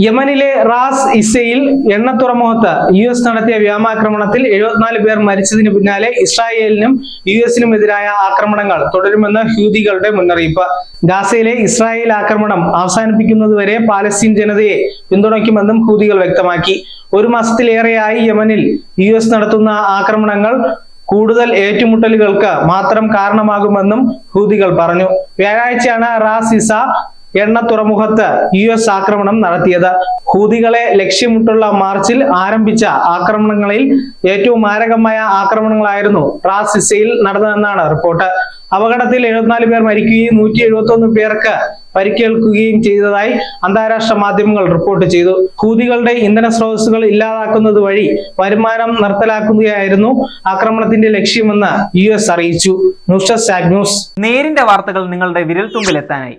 യമനിലെ റാസ് ഇസയിൽ എണ്ണ തുറമുഖത്ത് യു എസ് നടത്തിയ വ്യോമാക്രമണത്തിൽ എഴുപത്തിനാല് പേർ മരിച്ചതിന് പിന്നാലെ ഇസ്രായേലിനും യു എസിനും എതിരായ ആക്രമണങ്ങൾ തുടരുമെന്ന് ഹ്യൂതികളുടെ മുന്നറിയിപ്പ്. ഗാസയിലെ ഇസ്രായേൽ ആക്രമണം അവസാനിപ്പിക്കുന്നതുവരെ പാലസ്തീൻ ജനതയെ പിന്തുണയ്ക്കുമെന്നും ഹൂതികൾ വ്യക്തമാക്കി. ഒരു മാസത്തിലേറെയായി യമനിൽ യു എസ് നടത്തുന്ന ആക്രമണങ്ങൾ കൂടുതൽ ഏറ്റുമുട്ടലുകൾക്ക് മാത്രം കാരണമാകുമെന്നും ഹൂതികൾ പറഞ്ഞു. വ്യാഴാഴ്ചയാണ് റാസ് ഇസ എണ്ണ തുറമുഖത്ത് യു എസ് ആക്രമണം നടത്തിയത്. ഹൂതികളെ ലക്ഷ്യമിട്ടുള്ള മാർച്ചിൽ ആരംഭിച്ച ആക്രമണങ്ങളിൽ ഏറ്റവും മാരകമായ ആക്രമണങ്ങളായിരുന്നു റാസിസയിൽ നടന്നതെന്നാണ് റിപ്പോർട്ട്. അപകടത്തിൽ എഴുപത്തിനാല് പേർ മരിക്കുകയും നൂറ്റി എഴുപത്തി പേർക്ക് പരിക്കേൽക്കുകയും ചെയ്തതായി അന്താരാഷ്ട്ര മാധ്യമങ്ങൾ റിപ്പോർട്ട് ചെയ്തു. ഹൂതികളുടെ ഇന്ധന സ്രോതസ്സുകൾ ഇല്ലാതാക്കുന്നത് വഴി വരുമാനം നിർത്തലാക്കുകയായിരുന്നു ആക്രമണത്തിന്റെ ലക്ഷ്യമെന്ന് യു എസ് അറിയിച്ചു. News news. നേരിന്റെ വാർത്തകൾ നിങ്ങളുടെ വിരൽത്തുമ്പിൽ എത്താനായി